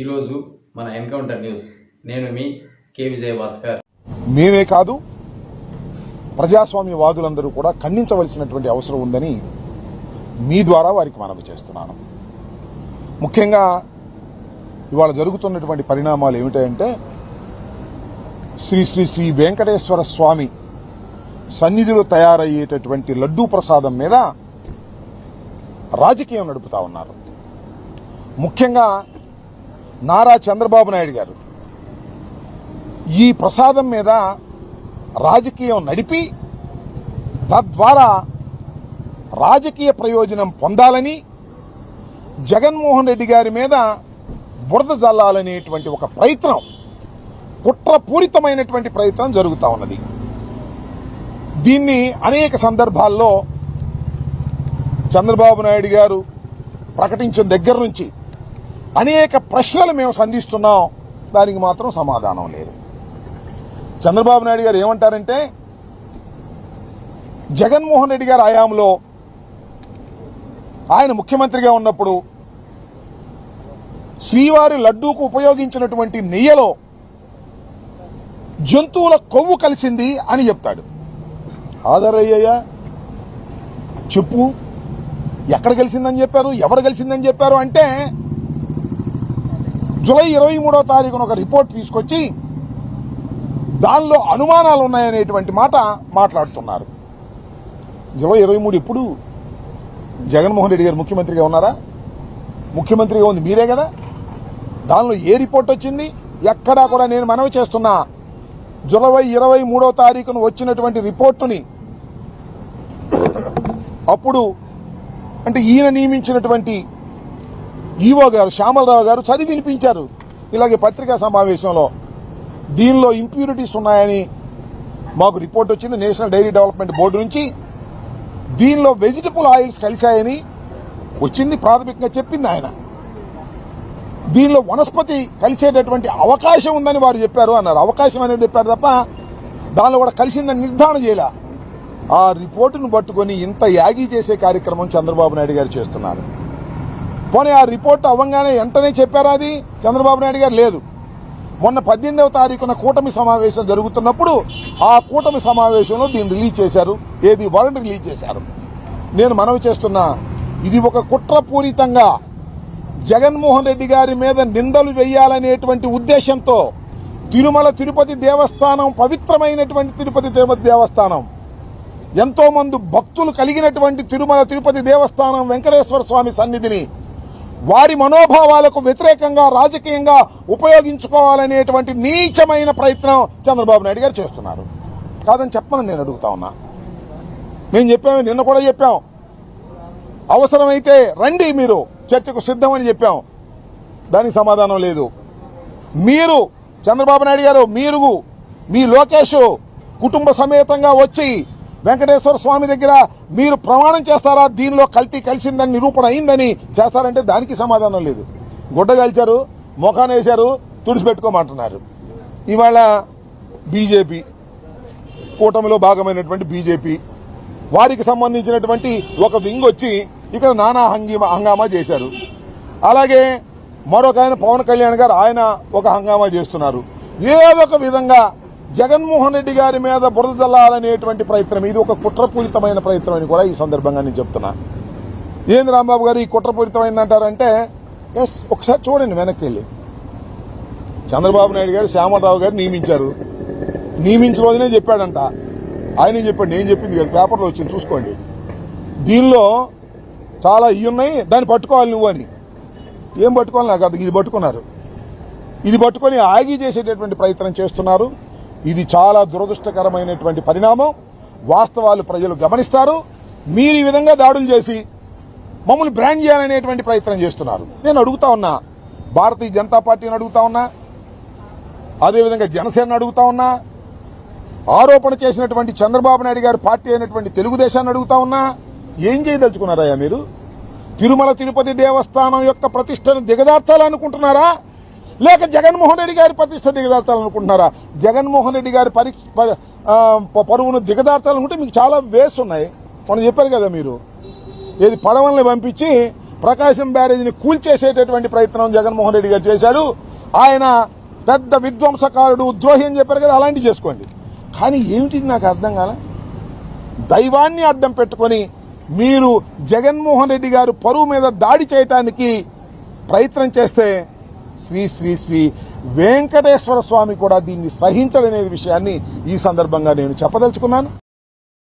ఈరోజు మన encounter news. నేను మీ కే. విజయ భాస్కర్ మేమే కాదు ప్రజాస్వామ్యవాదులందరూ కూడా ఖండించవలసినటువంటి అవసరం ఉందని మీ ద్వారా వారికి మనవి చేస్తున్నాను. ముఖ్యంగా ఇవాళ జరుగుతున్నటువంటి పరిణామాలు ఏమిటంటే శ్రీ శ్రీ శ్రీ వెంకటేశ్వర స్వామి సన్నిధిలో తయారయ్యేటటువంటి లడ్డూ ప్రసాదం మీద రాజకీయం నడుపుతా ఉన్నారు. ముఖ్యంగా నారా చంద్రబాబు నాయుడు గారు. ఈ ప్రసాదం మీద రాజకీయం నడిపి తద్వారా రాజకీయ ప్రయోజనం పొందాలని జగన్మోహన్ రెడ్డి గారి మీద బురద జల్లాలనేటువంటి ఒక ప్రయత్నం కుట్రపూరితమైనటువంటి ప్రయత్నం జరుగుతూ ఉన్నది. దీన్ని అనేక సందర్భాల్లో చంద్రబాబు నాయుడు గారు ప్రకటించిన దగ్గర నుంచి అనేక ప్రశ్నలు మేము సంధిస్తున్నాం. దానికి మాత్రం సమాధానం లేదు. చంద్రబాబు నాయుడు గారు ఏమంటారంటే జగన్మోహన్ రెడ్డి గారి హయాంలో ఆయన ముఖ్యమంత్రిగా ఉన్నప్పుడు శ్రీవారి లడ్డూకు ఉపయోగించినటువంటి నెయ్యలో జంతువుల కొవ్వు కలిసింది అని చెప్తాడు. ఆధారయ్యా చెప్పు. ఎక్కడ కలిసిందని చెప్పారు? ఎవరు కలిసిందని చెప్పారు అంటే జూలై ఇరవై మూడో తారీఖున ఒక రిపోర్ట్ తీసుకొచ్చి దానిలో అనుమానాలు ఉన్నాయనేటువంటి మాట మాట్లాడుతున్నారు. జూలై ఇరవై మూడు ఎప్పుడు? జగన్మోహన్ రెడ్డి గారు ముఖ్యమంత్రిగా ఉన్నారా? ముఖ్యమంత్రిగా ఉంది మీరే కదా? దానిలో ఏ రిపోర్ట్ వచ్చింది? ఎక్కడా కూడా నేను మనవి చేస్తున్నా. జూలై ఇరవై మూడో తారీఖున వచ్చినటువంటి రిపోర్టుని అప్పుడు అంటే ఈయన నియమించినటువంటి ఈవో గారు శ్యామలరావు గారు చదివి వినిపించారు. ఇలాగే పత్రికా సమావేశంలో. దీనిలో ఇంప్యూరిటీస్ ఉన్నాయని మాకు రిపోర్ట్ వచ్చింది. నేషనల్ డైరీ డెవలప్మెంట్ బోర్డు నుంచి. దీనిలో వెజిటబుల్ ఆయిల్స్ కలిశాయని వచ్చింది ప్రాథమికంగా చెప్పింది ఆయన. దీనిలో వనస్పతి కలిసేటటువంటి అవకాశం ఉందని వారు చెప్పారు అన్నారు. అవకాశం అనేది చెప్పారు తప్ప దానిలో కూడా కలిసిందని నిర్ధారణ చేయలే. ఆ రిపోర్టును పట్టుకొని ఇంత యాగి చేసే కార్యక్రమం చంద్రబాబు నాయుడు గారు చేస్తున్నారు. పోనీ ఆ రిపోర్ట్ అవ్వగానే వెంటనే చెప్పారా అది? చంద్రబాబు నాయుడు గారు లేదు. మొన్న పద్దెనిమిదవ తారీఖున కూటమి సమావేశం జరుగుతున్నప్పుడు ఆ కూటమి సమావేశంలో దీన్ని రిలీజ్ చేశారు. ఏది వరల్డ్ రిలీజ్ చేశారు. నేను మనవి చేస్తున్నా ఇది ఒక కుట్రపూరితంగా జగన్మోహన్ రెడ్డి గారి మీద నిందలు వేయాలనేటువంటి ఉద్దేశంతో తిరుమల తిరుపతి దేవస్థానం పవిత్రమైనటువంటి తిరుపతి తిరుపతి దేవస్థానం ఎంతో మంది భక్తులు కలిగినటువంటి తిరుమల తిరుపతి దేవస్థానం వెంకటేశ్వర స్వామి సన్నిధిని వారి మనోభావాలకు వ్యతిరేకంగా రాజకీయంగా ఉపయోగించుకోవాలనేటువంటి నీచమైన ప్రయత్నం చంద్రబాబు నాయుడు గారు చేస్తున్నారు. కాదని చెప్పను నేను అడుగుతా ఉన్నా. మేము చెప్పాము నిన్న కూడా చెప్పాం. అవసరమైతే రండి మీరు చర్చకు సిద్ధమని చెప్పాం. దానికి సమాధానం లేదు. మీరు చంద్రబాబు నాయుడు గారు మీరు మీ లోకేష్ కుటుంబ సమేతంగా వచ్చి వెంకటేశ్వర స్వామి దగ్గర మీరు ప్రమాణం చేస్తారా? దీనిలో కల్తీ కలిసిందని నిరూపణ అయిందని చేస్తారంటే దానికి సమాధానం లేదు. గుడ్డ కాల్చారు ముఖాన్ని వేశారు తుడిచిపెట్టుకోమంటున్నారు ఇవాళ బీజేపీ కూటమిలో భాగమైనటువంటి బీజేపీ వారికి సంబంధించినటువంటి ఒక వింగ్ వచ్చి ఇక్కడ నానా హంగీమా హంగామా చేశారు. అలాగే మరొక ఆయన పవన్ కళ్యాణ్ గారు ఆయన ఒక హంగామా చేస్తున్నారు. ఏదో ఒక విధంగా జగన్మోహన్ రెడ్డి గారి మీద బురద జల్లాలనేటువంటి ప్రయత్నం. ఇది ఒక కుట్రపూరితమైన ప్రయత్నం అని కూడా ఈ సందర్భంగా నేను చెప్తున్నా. ఏంది రాంబాబు గారు ఈ కుట్రపూరితమైందంటారంటే ఎస్ ఒకసారి చూడండి వెనక్కి వెళ్ళి చంద్రబాబు నాయుడు గారు శ్యామరావు గారు నియమించారు. నియమించిన రోజునే చెప్పాడంట. ఆయన చెప్పాడు నేను చెప్పింది కదా పేపర్లో వచ్చింది చూసుకోండి. దీనిలో చాలా ఇవి ఉన్నాయి దాన్ని పట్టుకోవాలి నువ్వు అని. ఏం పట్టుకోవాలి నాకు అర్థం ఇది పట్టుకున్నారు. ఇది పట్టుకొని ఆగి చేసేటటువంటి ప్రయత్నం చేస్తున్నారు. ఇది చాలా దురదృష్టకరమైనటువంటి పరిణామం. వాస్తవాలు ప్రజలు గమనిస్తారు. మీరు ఈ విధంగా దాడులు చేసి మమ్మల్ని బ్రాండ్ చేయాలనేటువంటి ప్రయత్నం చేస్తున్నారు. నేను అడుగుతా ఉన్నా భారతీయ జనతా పార్టీని అడుగుతా ఉన్నా అదేవిధంగా జనసేనను అడుగుతా ఉన్నా ఆరోపణ చేసినటువంటి చంద్రబాబు నాయుడు గారి పార్టీ అయినటువంటి తెలుగుదేశాన్ని అడుగుతా ఉన్నా ఏం చేయదలుచుకున్నారయ్యా మీరు? తిరుమల తిరుపతి దేవస్థానం యొక్క ప్రతిష్టను దిగదార్చాలనుకుంటున్నారా? లేక జగన్మోహన్ రెడ్డి గారి ప్రతిష్ట దిగదార్చాలనుకుంటున్నారా జగన్మోహన్ రెడ్డి గారి పరి ప- పరువును దిగదార్చాలనుకుంటే మీకు చాలా వేస్ ఉన్నాయి. మనం చెప్పారు కదా మీరు. ఏది పడవల్ని పంపించి ప్రకాశం బ్యారేజీని కూల్చేసేటటువంటి ప్రయత్నం జగన్మోహన్ రెడ్డి గారు చేశారు ఆయన పెద్ద విధ్వంసకారుడు ద్రోహి అని చెప్పారు కదా అలాంటివి చేసుకోండి. కానీ ఏమిటి నాకు అర్థం కాల? దైవాన్ని అడ్డం పెట్టుకొని మీరు జగన్మోహన్ రెడ్డి గారు పరువు మీద దాడి చేయటానికి ప్రయత్నం చేస్తే శ్రీ శ్రీ శ్రీ వెంకటేశ్వర స్వామి కూడా దీన్ని సహించడనే విషయాన్ని ఈ సందర్భంగా నేను చెప్పదలుచుకున్నాను.